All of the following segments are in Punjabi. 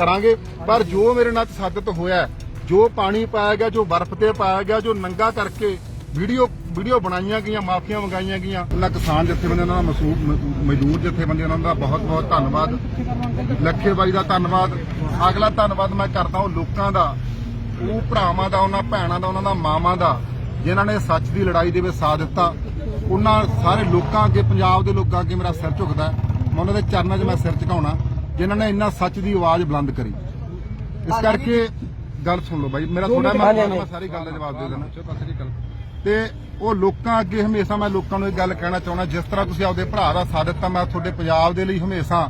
ਕਰਾਂਗੇ, ਪਰ ਜੋ ਮੇਰੇ ਨਾਲ ਤਸੱਦਦ ਹੋਇਆ ਜੋ ਪਾਣੀ ਪਾਇਆ ਗਿਆ, ਜੋ ਬਰਫ਼ ਤੇ ਪਾਇਆ ਗਿਆ, ਜੋ ਨੰਗਾ ਕਰਕੇ ਵੀਡੀਓ ਵੀਡੀਓ ਬਣਾਈਆਂ ਗਈਆਂ, ਮਾਫੀਆਂ ਮੰਗਾਈਆਂ ਗਈਆਂ, ਉਹਨਾਂ ਕਿਸਾਨ ਜਥੇਬੰਦੀਆਂ ਦਾ ਮਸੂਬ ਮ- ਮਜ਼ਦੂਰ ਜਥੇਬੰਦੀਆਂ ਦਾ ਬਹੁਤ ਬਹੁਤ ਧੰਨਵਾਦ। ਲੱਖੇ ਬਾਈ ਦਾ ਧੰਨਵਾਦ। ਅਗਲਾ ਧੰਨਵਾਦ ਮੈਂ ਕਰਦਾ ਉਹ ਲੋਕਾਂ ਦਾ, ਉਹ ਭਰਾਵਾਂ ਦਾ, ਉਹਨਾਂ ਭੈਣਾਂ ਦਾ, ਉਹਨਾਂ ਦਾ ਮਾਵਾਂ ਦਾ, ਜਿਨ੍ਹਾਂ ਨੇ ਸੱਚ ਦੀ ਲੜਾਈ ਦੇ ਵਿੱਚ ਸਾਥ ਦਿੱਤਾ। ਉਹਨਾਂ ਸਾਰੇ ਲੋਕਾਂ ਅੱਗੇ, ਪੰਜਾਬ ਦੇ ਲੋਕਾਂ ਅੱਗੇ ਮੇਰਾ ਸਿਰ ਝੁਕਦਾ ਮੈਂ ਉਹਨਾਂ ਦੇ ਚਰਨਾਂ 'ਚ ਮੈਂ ਸਿਰ ਝੁਕਾਉਣਾ। ਜਿਨ੍ਹਾਂ ਨੇ ਇੰਨਾ ਸੱਚ ਦੀ ਆਵਾਜ਼ ਬੁਲੰਦ ਕਰੀ। ਇਸ ਕਰਕੇ ਗੱਲ ਸੁਣ ਲਓ ਬਾਈ ਮੇਰਾ ਥੋੜਾ ਮੈਂ ਮੈਂ ਸਾਰੀ ਗੱਲ ਦਾ ਜਵਾਬ ਦੇ ਦੇਣਾ। ਤੇ ਉਹ ਲੋਕਾਂ ਅੱਗੇ ਹਮੇਸ਼ਾ ਮੈਂ ਲੋਕਾਂ ਨੂੰ ਇਹ ਗੱਲ ਕਹਿਣਾ ਚਾਹੁੰਦਾ ਜਿਸ ਤਰ੍ਹਾਂ ਤੁਸੀਂ ਆਪਦੇ ਭਰਾ ਦਾ ਸਾਥ ਦਿੱਤਾ ਮੈਂ ਤੁਹਾਡੇ ਪੰਜਾਬ ਦੇ ਲਈ ਹਮੇਸ਼ਾ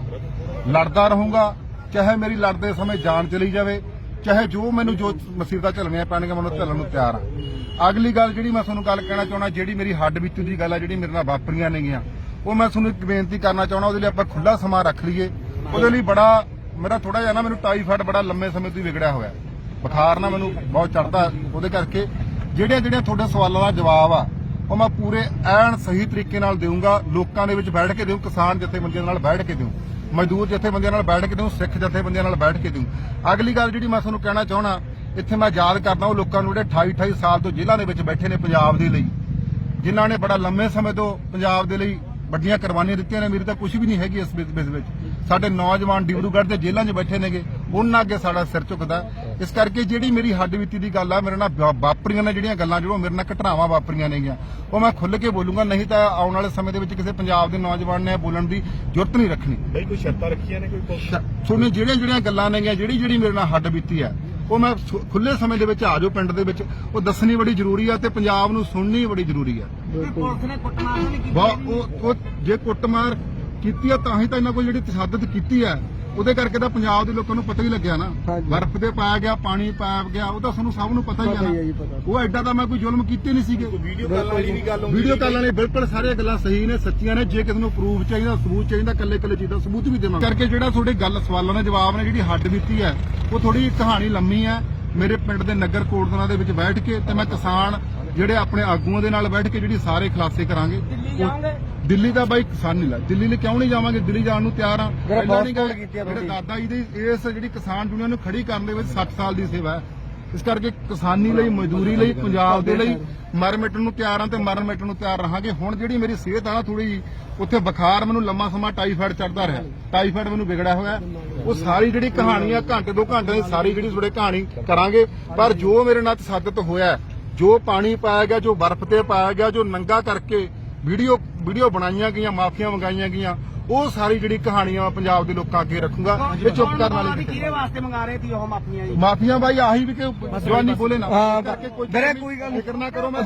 ਲੜਦਾ ਰਹੂੰਗਾ। ਚਾਹੇ ਮੇਰੀ ਲੜਦੇ ਸਮੇਂ ਜਾਨ ਚਲੀ ਜਾਵੇ ਚਾਹੇ ਜੋ ਮੈਨੂੰ ਜੋ ਮੁਸੀਬਤਾਂ ਝੱਲਣੀਆਂ ਪੈਣਗੀਆਂ ਮੈਂ ਉਹਨੂੰ ਝੱਲਣ ਨੂੰ ਤਿਆਰ ਹਾਂ। ਅਗਲੀ ਗੱਲ ਜਿਹੜੀ ਮੈਂ ਤੁਹਾਨੂੰ ਗੱਲ ਕਹਿਣਾ ਚਾਹੁੰਦਾ ਜਿਹੜੀ ਮੇਰੀ ਹੱਡ ਬੀਤੂ ਦੀ ਗੱਲ ਆ ਜਿਹੜੀ ਮੇਰੇ ਨਾਲ ਵਾਪਰੀਆਂ ਨੇਗੀਆਂ ਉਹ ਮੈਂ ਤੁਹਾਨੂੰ ਇੱਕ ਬੇਨਤੀ ਕਰਨਾ ਚਾਹੁੰਦਾ ਉਹਦੇ ਲਈ ਆਪਾਂ ਖੁੱਲਾ ਸਮਾਂ ਰੱਖ ਲਈਏ। ਉਹਦੇ ਲਈ ਬੜਾ, ਮੇਰਾ ਥੋੜਾ ਜਿਹਾ ਨਾ ਮੈਨੂੰ ਟਾਈਫਾਇਡ ਬੜਾ ਲੰਮੇ ਸਮੇਂ ਤੋਂ ਹੀ ਵਿਗੜਿਆ ਹੋਇਆ। ਬੁਖਾਰ ਨਾ ਮੈਨੂੰ ਬਹੁਤ ਚੜਦਾ ਉਹਦੇ ਕਰਕੇ। ਜਿਹੜੀਆਂ ਜਿਹੜੀਆਂ ਤੁਹਾਡੇ ਸਵਾਲਾਂ ਦਾ ਜਵਾਬ ਆ, ਉਹ ਮੈਂ ਪੂਰੇ ਐਨ ਸਹੀ ਤਰੀਕੇ ਨਾਲ ਦੇਵਾਂਗਾ ਲੋਕਾਂ ਦੇ ਵਿੱਚ ਬੈਠ ਕੇ ਦੇਵਾਂ ਕਿਸਾਨ ਜਥੇਬੰਦੀਆਂ ਨਾਲ ਬੈਠ ਕੇ ਦੇਵਾਂ ਮਜ਼ਦੂਰ ਜਥੇਬੰਦੀਆਂ ਨਾਲ ਬੈਠ ਕੇ ਦੇਵਾਂ ਸਿੱਖ ਜਥੇਬੰਦੀਆਂ ਨਾਲ ਬੈਠ ਕੇ ਦੇਵਾਂ ਅਗਲੀ ਗੱਲ ਜਿਹੜੀ ਮੈਂ ਤੁਹਾਨੂੰ ਕਹਿਣਾ ਚਾਹਣਾ ਇੱਥੇ ਮੈਂ ਯਾਦ ਕਰਦਾ ਉਹ ਲੋਕਾਂ ਨੂੰ ਜਿਹੜੇ 28 28 ਸਾਲ ਤੋਂ ਜਿਲ੍ਹਾ ਦੇ ਵਿੱਚ ਬੈਠੇ ਨੇ ਪੰਜਾਬ ਦੇ ਲਈ, ਜਿਨ੍ਹਾਂ ਨੇ ਬੜਾ ਲੰਮੇ ਸਮੇਂ ਤੋਂ ਪੰਜਾਬ ਦੇ ਲਈ ਵੱਡੀਆਂ ਕੁਰਬਾਨੀਆਂ ਦਿੱਤੀਆਂ ਨੇ। ਮੇਰੀ ਤਾਂ ਕੁਝ ਵੀ ਨਹੀਂ ਹੈਗੀ ਇਸ ਬਿਜ਼ਨਸ ਵਿੱਚ। ਸਾਡੇ ਨੌਜਵਾਨ ਡਿਬਰੂਗੜ੍ਹ ਦੇ ਜੇਲ੍ਹਾਂ 'ਚ ਬੈਠੇ ਨੇਗੇ ਉਹਨਾਂ ਅੱਗੇ ਸਾਡਾ ਸਿਰ ਝੁਕਦਾ। ਇਸ ਕਰਕੇ ਜਿਹੜੀ ਮੇਰੀ ਹੱਡ ਬੀਤੀ ਦੀ ਗੱਲ ਆ ਮੇਰੇ ਨਾਲ ਵਾਪਰੀਆਂ ਨੇ ਜਿਹੜੀਆਂ ਗੱਲਾਂ ਜਿਹੜੀਆਂ ਮੇਰੇ ਨਾਲ ਘਟਨਾਵਾਂ ਵਾਪਰੀਆਂ ਨੇਗੀਆਂ ਉਹ ਮੈਂ ਖੁੱਲ੍ਹ ਕੇ ਬੋਲੂੰਗਾ ਨਹੀਂ ਤਾਂ ਆਉਣ ਵਾਲੇ ਸਮੇਂ ਦੇ ਵਿੱਚ ਕਿਸੇ ਪੰਜਾਬ ਦੇ ਨੌਜਵਾਨ ਨੇ ਬੋਲਣ ਦੀ ਜ਼ਰੂਰਤ ਨਹੀਂ ਰੱਖਣੀ ਬਈ ਕੋਈ ਸ਼ਰਤਾਂ ਰੱਖੀਆਂ ਨੇ ਕੋਈ? ਤੁਹਾਨੂੰ ਜਿਹੜੀਆਂ ਜਿਹੜੀਆਂ ਗੱਲਾਂ ਨੇਗੀਆਂ ਜਿਹੜੀ ਜਿਹੜੀ ਮੇਰੇ ਨਾਲ ਹੱਡ ਬੀਤੀ ਹੈ ਉਹ ਮੈਂ ਖੁੱਲੇ ਸਮੇਂ ਦੇ ਵਿੱਚ ਆ ਜਾਓ ਪਿੰਡ ਦੇ ਵਿੱਚ ਉਹ ਦੱਸਣੀ ਬੜੀ ਜ਼ਰੂਰੀ ਆ ਤੇ ਪੰਜਾਬ ਨੂੰ ਸੁਣਨੀ ਬੜੀ ਜ਼ਰੂਰੀ ਆ ਪੁਲਿਸ ਨੇ ਕੁੱਟਮਾਰ ਨਹੀਂ ਕੀਤੀ ਬਹੁਤ ਉਹ ਉਹ ਜੇ ਕੁੱਟਮਾਰ ਕੀਤੀ ਆ ਤਾਂ ਹੀ ਤਾਂ ਇਹਨਾਂ ਕੋਲ ਜਿਹੜੀ ਤਸ਼ੱਦਦ ਕੀਤੀ ਆ ਉਹਦੇ ਕਰਕੇ ਤਾਂ ਪੰਜਾਬ ਦੇ ਲੋਕਾਂ ਨੂੰ ਪਤਾ ਹੀ ਲੱਗਿਆ ਨਾ। ਬਰਫ਼ ਦੇ ਪਾਇਆ ਗਿਆ ਪਾਣੀ ਪਾਇਆ ਗਿਆ ਉਹ ਤਾਂ ਤੁਹਾਨੂੰ ਸਭ ਨੂੰ ਪਤਾ ਹੀ ਆ ਨਾ। ਉਹ ਐਡਾ ਤਾਂ ਮੈਂ ਕੋਈ ਜ਼ੁਲਮ ਕੀਤੇ ਨਹੀਂ ਸੀਗੇ। ਵੀਡੀਓ ਕਾਲ ਵਾਲੀ ਵੀ ਗੱਲ ਹੁੰਦੀ ਵੀਡੀਓ। ਕਾਲ ਵਾਲੇ ਬਿਲਕੁਲ ਸਾਰੀਆਂ ਗੱਲਾਂ ਸਹੀ ਨੇ ਸੱਚੀਆਂ ਨੇ। ਜੇ ਕਿਸੇ ਨੂੰ ਪ੍ਰੂਫ ਚਾਹੀਦਾ ਸਬੂਤ ਚਾਹੀਦਾ ਕੱਲੇ ਕੱਲੇ ਚੀਜ਼ ਦਾ ਸਬੂਤ ਵੀ ਦੇਵਾਂਗੇ। ਕਰਕੇ ਜਿਹੜਾ ਤੁਹਾਡੀ ਗੱਲ ਸਵਾਲਾਂ ਦੇ ਜਵਾਬ ਨੇ ਜਿਹੜੀ ਹੱਡ ਬੀਤੀ ਹੈ ਉਹ ਥੋੜੀ ਕਹਾਣੀ ਲੰਮੀ ਹੈ। ਮੇਰੇ ਪਿੰਡ ਦੇ ਨਗਰ ਕੋਟਦਨਾ ਦੇ ਵਿੱਚ ਬੈਠ ਕੇ ਤੇ ਮੈਂ ਕਿਸਾਨ ਜਿਹੜੇ ਆਪਣੇ ਆਗੂਆਂ ਦੇ ਨਾਲ ਬੈਠ ਕੇ ਜਿਹੜੀ ਸਾਰੇ ਖੁਲਾਸੇ ਕਰਾਂਗੇ? ਦਿੱਲੀ ਦਾ ਬਾਈ ਕਿਸਾਨ ਨਹੀਂ ਲਾ ਦਿੱਲੀ ਲਈ ਕਿਉਂ ਨਹੀਂ ਜਾਵਾਂਗੇ? ਦਿੱਲੀ ਜਾਣ ਨੂੰ ਤਿਆਰ ਆ। ਪਹਿਲਾਂ ਨਹੀਂ। ਕੀਤੀ ਆ ਮੇਰੇ। ਦਾਦਾ ਜੀ ਦੀ ਇਸ ਜਿਹੜੀ ਕਿਸਾਨ ਯੂਨੀਅਨ ਨੂੰ ਖੜੀ ਕਰਨ ਦੇ ਵਿੱਚ 60 ਸਾਲ ਦੀ ਸੇਵਾ ਹੈ। ਇਸ ਕਰਕੇ ਕਿਸਾਨੀ ਲਈ ਮਜ਼ਦੂਰੀ ਲਈ ਪੰਜਾਬ ਦੇ ਲਈ ਮਰ ਮਿਟਣ ਨੂੰ ਤਿਆਰ ਆ ਤੇ ਮਰਨ ਮਿਟਣ ਨੂੰ ਤਿਆਰ ਰਹਾਂਗੇ। ਹੁਣ ਜਿਹੜੀ ਮੇਰੀ ਸਿਹਤ ਆ ਨਾ ਥੋੜੀ ਉੱਥੇ ਬੁਖਾਰ ਮੈਨੂੰ ਲੰਮਾ ਸਮਾਂ ਟਾਈਫਾਇਡ ਚੜਦਾ ਰਿਹਾ। ਟਾਈਫਾਇਡ ਮੈਨੂੰ ਵਿਗੜਿਆ ਹੋਇਆ ਉਹ ਸਾਰੀ ਜਿਹੜੀ ਕਹਾਣੀ ਆ ਘੰਟੇ ਦੋ ਘੰਟੇ ਦੀ ਸਾਰੀ ਜਿਹੜੀ ਤੁਹਾਡੇ ਕਹਾਣੀ ਕਰਾਂਗੇ। ਪਰ ਜੋ ਮੇਰੇ ਨਾਲ ਤਸੱਦਦ ਹੋਇਆ ਜੋ ਪਾਣੀ ਪਾਇਆ ਗਿਆ ਜੋ ਬਰਫ਼ ਤੇ ਪਾਇਆ ਗਿਆ ਜੋ ਨੰਗਾ ਕਰਕੇ ਵੀਡੀਓ ਵੀਡੀਓ ਬਣਾਈਆਂ ਗਈਆਂ ਮਾਫੀਆਂ ਮੰਗਾਈਆਂ ਗਈਆਂ ਉਹ ਸਾਰੀ ਜਿਹੜੀ ਕਹਾਣੀਆਂ ਮੈਂ ਪੰਜਾਬ ਦੇ ਲੋਕਾਂ ਅੱਗੇ ਰੱਖੂੰਗਾ ਇਹ ਚੁੱਪ ਕਰਨ ਵਾਲੀ ਕਿਹਦੇ ਵਾਸਤੇ ਮੰਗਾ ਰਹੇ ਸੀ ਉਹ ਮਾਫੀਆਂ ਜੀ? ਮਾਫੀਆਂ ਬਾਈ ਆਹੀ ਵੀ ਕਿ ਜਵਾਨੀ ਬੋਲੇ ਨਾ। ਹਾਂ, ਕਰਕੇ ਕੋਈ ਵੀਰੇ ਕੋਈ ਗੱਲ ਨਹੀਂ। ਫਿਕਰ ਨਾ ਕਰੋ ਮੈਂ